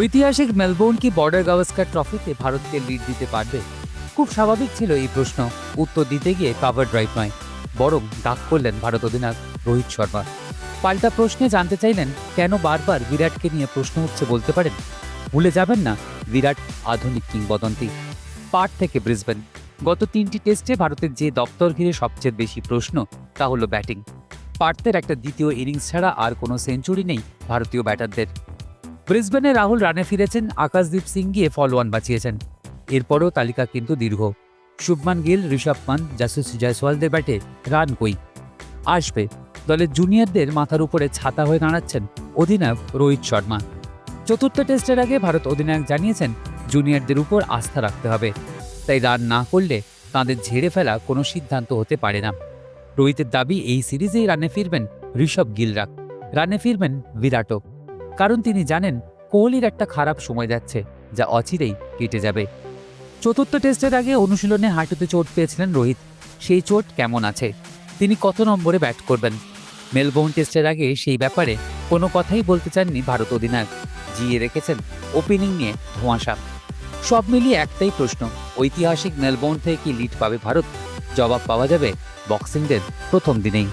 ঐতিহাসিক মেলবোর্ন কি বর্ডার গাভাস্কার ট্রফিতে ভারতকে লিড দিতে পারবে? খুব স্বাভাবিক ছিল এই প্রশ্ন। উত্তর দিতে গিয়ে কাভার ড্রাইভ নয়, বরং ডাক করলেন ভারত অধিনায়ক রোহিত শর্মা। পাল্টা প্রশ্নে জানতে চাইলেন, কেন বারবার বিরাটকে নিয়ে প্রশ্ন উঠছে বলতে পারেন? ভুলে যাবেন না, বিরাট আধুনিক কিংবদন্তি। পার্ট থেকে ব্রিসবেন। গত তিনটি টেস্টে ভারতের যে দপ্তর ঘিরে সবচেয়ে বেশি প্রশ্ন, তা হলো ব্যাটিং। পার্থের একটা দ্বিতীয় ইনিংস ছাড়া আর কোনো সেঞ্চুরি নেই ভারতীয় ব্যাটারদের। ব্রিসবেনে রাহুল রানে ফিরেছেন, আকাশদীপ সিং গিয়ে ফল ওয়ান বাঁচিয়েছেন। এরপরও তালিকা কিন্তু দীর্ঘ। শুভমান গিল, ঋষভ পান্ত, জাসুস জয়সওয়ালদের ব্যাটে রান কই। আসবে। দলের জুনিয়রদের মাথার উপরে ছাতা হয়ে দাঁড়াচ্ছেন অধিনায়ক রোহিত শর্মা। চতুর্থ টেস্টের আগে ভারত অধিনায়ক জানিয়েছেন, জুনিয়রদের উপর আস্থা রাখতে হবে। তাই রান না করলে তাঁদের ঝেড়ে ফেলা কোনো সিদ্ধান্ত হতে পারে না। রোহিতের দাবি, এই সিরিজেই রানে ফিরবেন ঋষভ গিলরা। রানে ফিরবেন বিরাটও। কারণ তিনি জানেন কোহলির একটা খারাপ সময় যাচ্ছে, যা অচিরেই কেটে যাবে। চতুর্থ টেস্টের আগে অনুশীলনে হাঁটুতে চোট পেয়েছিলেন রোহিত। সেই চোট কেমন আছে? তিনি কত নম্বরে ব্যাট করবেন? মেলবোর্ন টেস্টের আগে সেই ব্যাপারে কোনো কথাই বলতে চাননি ভারত অধিনায়ক। জিয়ে রেখেছেন ওপেনিং নিয়ে ধোঁয়াশা। সব মিলিয়ে একটাই প্রশ্ন, ঐতিহাসিক মেলবোর্ন থেকে কি লিড পাবে ভারত? জবাব পাওয়া যাবে বক্সিং ডের প্রথম দিনেই।